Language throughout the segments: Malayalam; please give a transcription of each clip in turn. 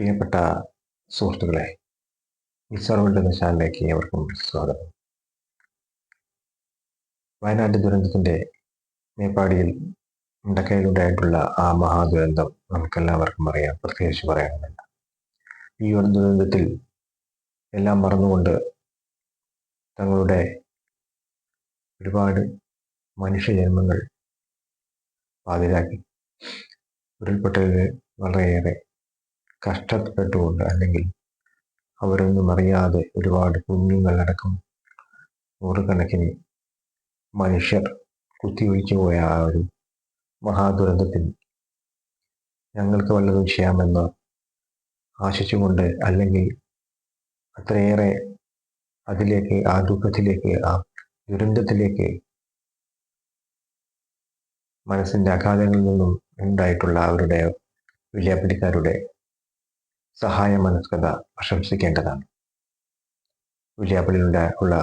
പ്രിയപ്പെട്ട സുഹൃത്തുക്കളെ എന്ന ചാനലിലേക്ക് ഏവർക്കും സ്വാഗതം. വയനാട് ദുരന്തത്തിന്റെ മേപ്പാടിയിൽ മുണ്ടക്കയിലുണ്ടായിട്ടുള്ള ആ മഹാദുരന്തം നമുക്കെല്ലാവർക്കും അറിയാം. പ്രത്യേകിച്ച് പറയാനുമില്ല ഈ ഒരു ദുരന്തത്തിൽ എല്ലാം മറന്നുകൊണ്ട് തങ്ങളുടെ ഒരുപാട് മനുഷ്യജന്മങ്ങൾ പാതിരാക്കി. ഉരുൾപൊട്ടലിന് വളരെയേറെ കഷ്ടപ്പെട്ടുകൊണ്ട് അല്ലെങ്കിൽ അവരൊന്നും അറിയാതെ ഒരുപാട് കുഞ്ഞുങ്ങളടക്കം നൂറുകണക്കിന് മനുഷ്യർ കുത്തിയൊഴിച്ചു പോയ ആ ഒരു മഹാദുരന്തത്തിൽ ഞങ്ങൾക്ക് വല്ലതും ചെയ്യാമെന്ന് ആശിച്ചുകൊണ്ട് അല്ലെങ്കിൽ അത്രയേറെ അതിലേക്ക് ആ ദുഃഖത്തിലേക്ക് ആ ദുരന്തത്തിലേക്ക് മനസ്സിന്റെ അഗാധങ്ങളിൽ നിന്നും ഉണ്ടായിട്ടുള്ള അവരുടെ വില്യാപ്പിടിക്കാരുടെ സഹായ മനസ്കത പ്രശംസിക്കേണ്ടതാണ്. വില്യാപ്പള്ളിയിലുണ്ട ഉള്ള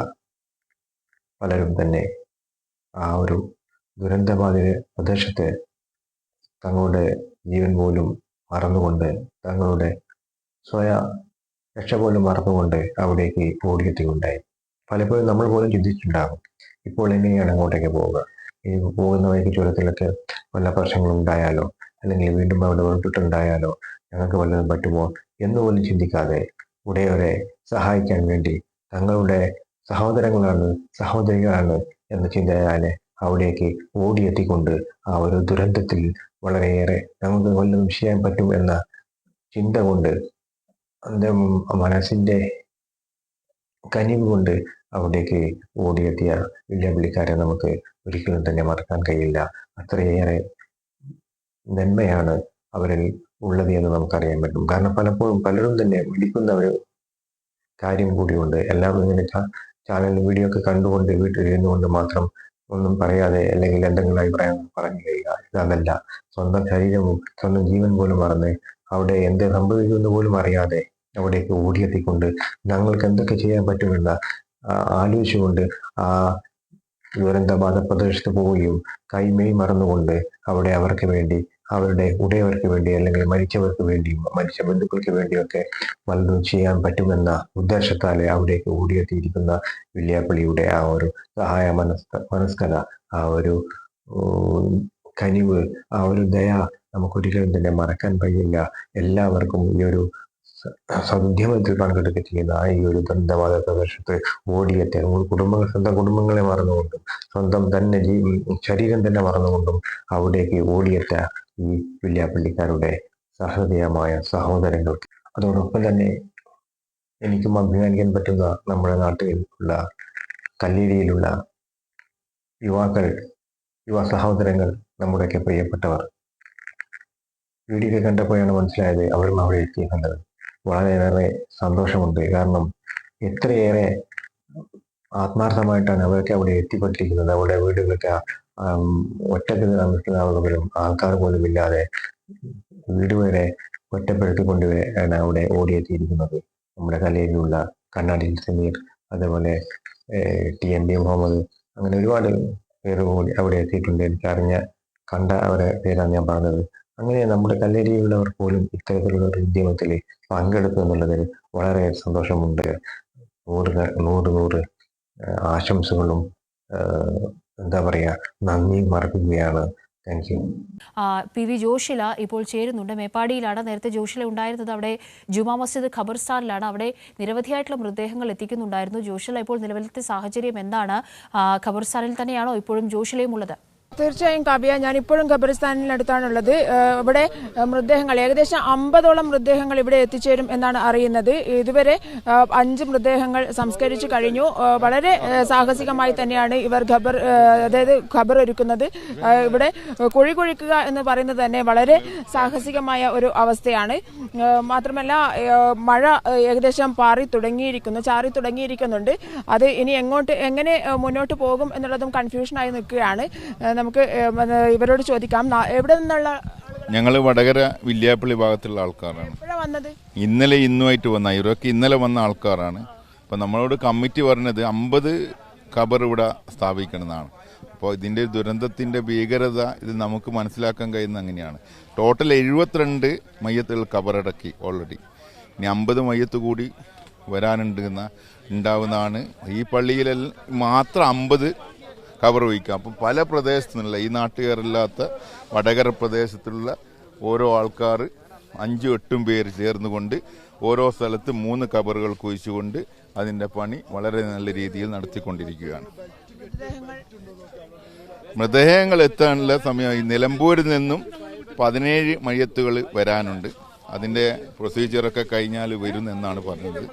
പലരും തന്നെ ആ ഒരു ദുരന്തബാധിത പ്രദേശത്ത് തങ്ങളുടെ ജീവൻ പോലും മറന്നുകൊണ്ട് തങ്ങളുടെ സ്വയ രക്ഷ പോലും മറന്നുകൊണ്ട് അവിടേക്ക് ഓടിയെത്തുകയുണ്ടായി. പലപ്പോഴും നമ്മൾ പോലും ചിന്തിച്ചിട്ടുണ്ടാകും ഇപ്പോൾ എങ്ങനെയാണ് അങ്ങോട്ടേക്ക് പോവുക? ഈ പോകുന്ന വഴിക്ക് ചുരത്തിലൊക്കെ വല്ല പ്രശ്നങ്ങളും ഉണ്ടായാലോ അല്ലെങ്കിൽ വീണ്ടും അവിടെ ഉരുട്ടിട്ടുണ്ടായാലോ ഞങ്ങൾക്ക് വല്ലതും പറ്റുമോ? എന്ന് പോലും ചിന്തിക്കാതെ ഉടയവരെ സഹായിക്കാൻ വേണ്ടി തങ്ങളുടെ സഹോദരങ്ങളാണ് സഹോദരികളാണ് എന്ന ചിന്തയാലെ അവിടേക്ക് ഓടിയെത്തിക്കൊണ്ട് ആ ഒരു ദുരന്തത്തിൽ വളരെയേറെ നമുക്ക് വല്ലതും ചെയ്യാൻ പറ്റും എന്ന ചിന്ത കൊണ്ട് മനസ്സിന്റെ കനിവ് കൊണ്ട് അവിടേക്ക് ഓടിയെത്തിയ വെല്ലുവിളിക്കാരെ നമുക്ക് ഒരിക്കലും തന്നെ മറക്കാൻ കഴിയില്ല. അത്രയേറെ നന്മയാണ് അവരിൽ ഉള്ളത് എന്ന് നമുക്കറിയാൻ പറ്റും. കാരണം പലപ്പോഴും പലരും തന്നെ വിളിക്കുന്ന ഒരു കാര്യം കൂടിയുണ്ട്. എല്ലാവരും ഇങ്ങനെ ചാനലിൽ വീഡിയോ ഒക്കെ കണ്ടുകൊണ്ട് വീട്ടിൽ ഇരുന്നുകൊണ്ട് മാത്രം ഒന്നും പറയാതെ അല്ലെങ്കിൽ എന്തെങ്കിലും അഭിപ്രായം പറഞ്ഞു കഴിയുക ഇതല്ല. സ്വന്തം ശരീരവും സ്വന്തം ജീവൻ പോലും മറന്ന് അവിടെ എന്ത് സംഭവിക്കുമെന്ന് പോലും അറിയാതെ അവിടേക്ക് ഓടിയെത്തിക്കൊണ്ട് ഞങ്ങൾക്ക് എന്തൊക്കെ ചെയ്യാൻ പറ്റുമെന്ന് ആലോചിച്ചുകൊണ്ട് ആ ദുരന്തബാധ പ്രദേശത്ത് പോവുകയും കൈമേയ് മറന്നുകൊണ്ട് അവിടെ അവർക്ക് വേണ്ടി അവരുടെ ഉടയവർക്ക് വേണ്ടി അല്ലെങ്കിൽ മരിച്ചവർക്ക് വേണ്ടിയും മരിച്ച ബന്ധുക്കൾക്ക് വേണ്ടിയൊക്കെ വല്ലതും ചെയ്യാൻ പറ്റുമെന്ന ഉദ്ദേശത്താലെ അവിടേക്ക് ഓടിയെത്തിയിരിക്കുന്ന വില്യാപ്പള്ളിയുടെ ആ ഒരു സഹായ മനസ്ക മനസ്കത ആ ഒരു കനിവ് ആ ഒരു ദയ നമുക്കൊരിക്കലും തന്നെ മറക്കാൻ കഴിയില്ല. എല്ലാവർക്കും ഈ ഒരു സദ്യമത്തിൽ പങ്കെടുക്കുക ചെയ്യുന്ന ഈ ഒരു ദന്തവാദ പ്രദേശത്ത് ഓടിയെത്തി കുടുംബങ്ങൾ സ്വന്തം കുടുംബങ്ങളെ മറന്നുകൊണ്ടും സ്വന്തം തന്നെ ശരീരം തന്നെ മറന്നുകൊണ്ടും അവിടേക്ക് ഓടിയെത്ത ഈ വില്യാപ്പള്ളിക്കാരുടെ സഹൃദയമായ സഹോദരങ്ങൾക്ക്. അതോടൊപ്പം തന്നെ എനിക്കും അഭിമാനിക്കാൻ പറ്റുന്ന നമ്മുടെ നാട്ടിൽ ഉള്ള കല്ലേരിയിലുള്ള യുവാക്കൾ യുവ സഹോദരങ്ങൾ നമ്മുടെയൊക്കെ പ്രിയപ്പെട്ടവർ. വീഡിയോ കണ്ടപ്പോഴാണ് മനസ്സിലായത് അവരും അവിടെ എത്തിയത് വളരെയേറെ സന്തോഷമുണ്ട്. കാരണം എത്രയേറെ ആത്മാർത്ഥമായിട്ടാണ് അവരൊക്കെ അവിടെ എത്തിപ്പെട്ടിരിക്കുന്നത്. അവരുടെ വീടുകളൊക്കെ ഒറ്റയ്ക്ക് താമസിക്കുന്നവരും ആൾക്കാർ പോലും ഇല്ലാതെ വീട് വരെ ഒറ്റപ്പെടുത്തിക്കൊണ്ട് അവിടെ ഓടിയെത്തിയിരിക്കുന്നത്. നമ്മുടെ കലയിലുള്ള കണ്ണാടി സമീർ അതേപോലെ ടി എം ബി മുഹമ്മദ് അങ്ങനെ ഒരുപാട് പേര് കൂടി അവിടെ എത്തിയിട്ടുണ്ട്. എനിക്കറിഞ്ഞ കണ്ട അവരെ പേരാണ് ഞാൻ പറഞ്ഞത്. അങ്ങനെ നമ്മുടെ കല്ലേരിയിലുള്ളവർ പോലും ഇത്തരത്തിലുള്ള ഒരു ഉദ്യമത്തിൽ പങ്കെടുത്തു എന്നുള്ളതിൽ വളരെ സന്തോഷമുണ്ട്. നൂറ് നൂറ് നൂറ് ആശംസകളും എന്താ പറയുക നന്ദി മറക്കുകയാണ്. Thank you P V Joshila ഇപ്പോൾ ചേരുന്നുണ്ട്. മേപ്പാടിയിലാണ് നേരത്തെ ജോഷില ഉണ്ടായിരുന്നത്. അവിടെ ജുമാ മസ്ജിദ് ഖബർസ്ഥാനിലാണ്. അവിടെ നിരവധിയായിട്ടുള്ള മൃതദേഹങ്ങൾ എത്തിക്കുന്നുണ്ടായിരുന്നു. ജോഷില ഇപ്പോൾ നിലവിലത്തെ സാഹചര്യം എന്താണ്? ഖബർസ്ഥാനിൽ തന്നെയാണോ ഇപ്പോഴും ജോഷിലയും ഉള്ളത് തീർച്ചയായും കാവ്യ ഞാൻ ഇപ്പോഴും ഖബറിസ്ഥാനിനടുത്താണുള്ളത് ഇവിടെ മൃതദേഹങ്ങൾ ഏകദേശം അമ്പതോളം മൃതദേഹങ്ങൾ ഇവിടെ എത്തിച്ചേരും എന്നാണ് അറിയുന്നത്. ഇതുവരെ അഞ്ച് മൃതദേഹങ്ങൾ സംസ്കരിച്ചു കഴിഞ്ഞു. വളരെ സാഹസികമായി തന്നെയാണ് ഇവർ ഖബർ അതായത് ഖബർ ഒരുക്കുന്നത്. ഇവിടെ കുഴി കുഴിക്കുക എന്ന് പറയുന്നത് തന്നെ വളരെ സാഹസികമായ ഒരു അവസ്ഥയാണ്. മാത്രമല്ല മഴ ഏകദേശം പാറി തുടങ്ങിയിരിക്കുന്നു ചാറി തുടങ്ങിയിരിക്കുന്നുണ്ട്. അത് ഇനി എങ്ങോട്ട് എങ്ങനെ മുന്നോട്ട് പോകും എന്നുള്ളതും കൺഫ്യൂഷനായി നിൽക്കുകയാണ്. നമുക്ക് ഇവരോട് ചോദിക്കാം. എവിടെ നിന്നുള്ള ഞങ്ങൾ വടകര വില്യാപ്പള്ളി ഭാഗത്തുള്ള ആൾക്കാരാണ്. വന്നത്? ഇന്നലെ ഇന്നുമായിട്ട് വന്ന ഇവരൊക്കെ ഇന്നലെ വന്ന ആൾക്കാരാണ്. അപ്പോൾ നമ്മളോട് കമ്മിറ്റി പറഞ്ഞത് അമ്പത് ഖബർ ഇവിടെ സ്ഥാപിക്കണമെന്നാണ്. അപ്പോൾ ഇതിന്റെ ദുരന്തത്തിന്റെ ഭീകരത ഇത് നമുക്ക് മനസ്സിലാക്കാൻ കഴിയുന്ന അങ്ങനെയാണ്. ടോട്ടൽ എഴുപത്തിരണ്ട് മയ്യത്തുകൾ കബറടക്കി ഓൾറെഡി ഇനി അമ്പത് മയ്യത്ത് കൂടി വരാനുണ്ട് എന്ന ഉണ്ടാവുന്നതാണ്. ഈ പള്ളിയിൽ മാത്രം അമ്പത് കവർ വഹിക്കുക അപ്പം പല പ്രദേശത്തു നിന്നുള്ള ഈ നാട്ടുകാരില്ലാത്ത വടകര പ്രദേശത്തുള്ള ഓരോ ആൾക്കാർ അഞ്ചും എട്ടും പേര് ചേർന്നുകൊണ്ട് ഓരോ സ്ഥലത്ത് മൂന്ന് കബറുകൾ കുഴിച്ചുകൊണ്ട് അതിന്റെ പണി വളരെ നല്ല രീതിയിൽ നടത്തിക്കൊണ്ടിരിക്കുകയാണ്. മൃതദേഹങ്ങൾ എത്താനുള്ള സമയം ഈ നിലമ്പൂരിൽ നിന്നും പതിനേഴ് മയ്യത്തുകൾ വരാനുണ്ട്. അതിന്റെ പ്രൊസീജിയറൊക്കെ കഴിഞ്ഞാൽ വരും എന്നാണ് പറഞ്ഞത്.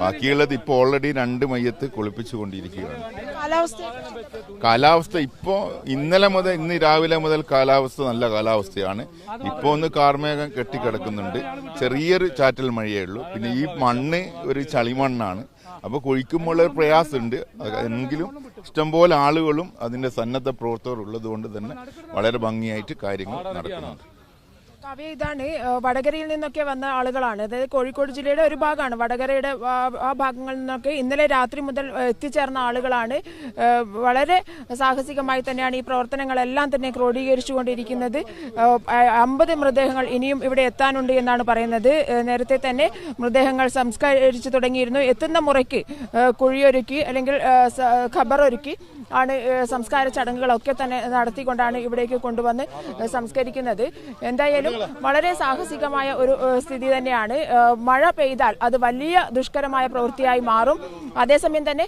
ബാക്കിയുള്ളത് ഇപ്പോൾ ഓൾറെഡി രണ്ട് മയ്യത്ത് കുളിപ്പിച്ചുകൊണ്ടിരിക്കുകയാണ്. കാലാവസ്ഥ കാലാവസ്ഥ ഇപ്പോൾ ഇന്നലെ മുതൽ ഇന്ന് രാവിലെ മുതൽ കാലാവസ്ഥ നല്ല കാലാവസ്ഥയാണ്. ഇപ്പോൾ ഒന്ന് കാർമേഘം കെട്ടിക്കിടക്കുന്നുണ്ട്. ചെറിയൊരു ചാറ്റൽ മഴയേ ഉള്ളൂ. പിന്നെ ഈ മണ്ണ് ഒരു ചളിമണ്ണാണ്. അപ്പോൾ കുഴിക്കുമ്പോൾ ഒരു പ്രയാസമുണ്ട്. എങ്കിലും ഇഷ്ടംപോലെ ആളുകളും അതിന്റെ സന്നദ്ധ പ്രവർത്തകർ ഉള്ളത് കൊണ്ട് തന്നെ വളരെ ഭംഗിയായിട്ട് കാര്യങ്ങൾ നടക്കുന്നുണ്ട്. കാവ്യ ഇതാണ് വടകരയിൽ നിന്നൊക്കെ വന്ന ആളുകളാണ്. അതായത് കോഴിക്കോട് ജില്ലയുടെ ഒരു ഭാഗമാണ്. വടകരയുടെ ആ- ഭാഗങ്ങളിൽ നിന്നൊക്കെ ഇന്നലെ രാത്രി മുതൽ എത്തിച്ചേർന്ന ആളുകളാണ്. വളരെ സാഹസികമായി തന്നെയാണ് ഈ പ്രവർത്തനങ്ങളെല്ലാം തന്നെ ക്രോഡീകരിച്ചുകൊണ്ടിരിക്കുന്നത്. അമ്പത് മൃതദേഹങ്ങൾ ഇനിയും ഇവിടെ എത്താനുണ്ട് എന്നാണ് പറയുന്നത്. നേരത്തെ തന്നെ മൃതദേഹങ്ങൾ സംസ്കരിച്ചു തുടങ്ങിയിരുന്നു. എത്തുന്ന മുറയ്ക്ക് കുഴിയൊരുക്കി അല്ലെങ്കിൽ ഖബറൊരുക്കി ആണ് സംസ്കാര ചടങ്ങുകളൊക്കെ തന്നെ നടത്തിക്കൊണ്ടാണ് ഇവിടേക്ക് കൊണ്ടുവന്ന് സംസ്കരിക്കുന്നത്. എന്തായാലും വളരെ സാഹസികമായ ഒരു സ്ഥിതി തന്നെയാണ്. മഴ പെയ്താൽ അത് വലിയ ദുഷ്കരമായ പ്രവൃത്തിയായി മാറും. അതേസമയം തന്നെ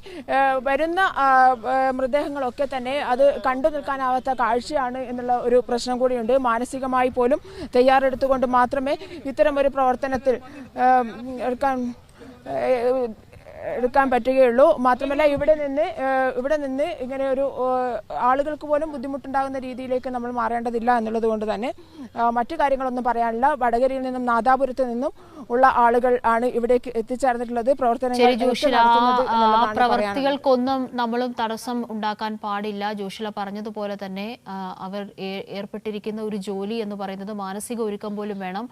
വരുന്ന മൃതദേഹങ്ങളൊക്കെ തന്നെ അത് കണ്ടു നിൽക്കാനാവാത്ത കാഴ്ചയാണ് എന്നുള്ള ഒരു പ്രശ്നം കൂടിയുണ്ട്. മാനസികമായി പോലും തയ്യാറെടുത്തുകൊണ്ട് മാത്രമേ ഇത്തരം ഒരു പ്രവർത്തനത്തിൽ എടുക്കാൻ എടുക്കാൻ പറ്റുകയുള്ളൂ. മാത്രമല്ല ഇവിടെ നിന്ന് ഇവിടെ നിന്ന് ഇങ്ങനെ ഒരു ആളുകൾക്ക് പോലും ബുദ്ധിമുട്ടുണ്ടാകുന്ന രീതിയിലേക്ക് നമ്മൾ മാറേണ്ടതില്ല എന്നുള്ളത് കൊണ്ട് തന്നെ മറ്റു കാര്യങ്ങളൊന്നും പറയാനില്ല. വടകരയിൽ നിന്നും നാദാപുരത്ത് നിന്നും ഉള്ള ആളുകൾ ആണ് ഇവിടേക്ക് എത്തിച്ചേർന്നിട്ടുള്ളത്. പ്രവർത്തനങ്ങൾ. പ്രവർത്തികൾക്കൊന്നും നമ്മളും തടസ്സം ഉണ്ടാക്കാൻ പാടില്ല. ജോഷില പറഞ്ഞതുപോലെ തന്നെ അവർ ഏർപ്പെട്ടിരിക്കുന്ന ഒരു ജോലി എന്ന് പറയുന്നത് മാനസിക ഒരുക്കം പോലും വേണം.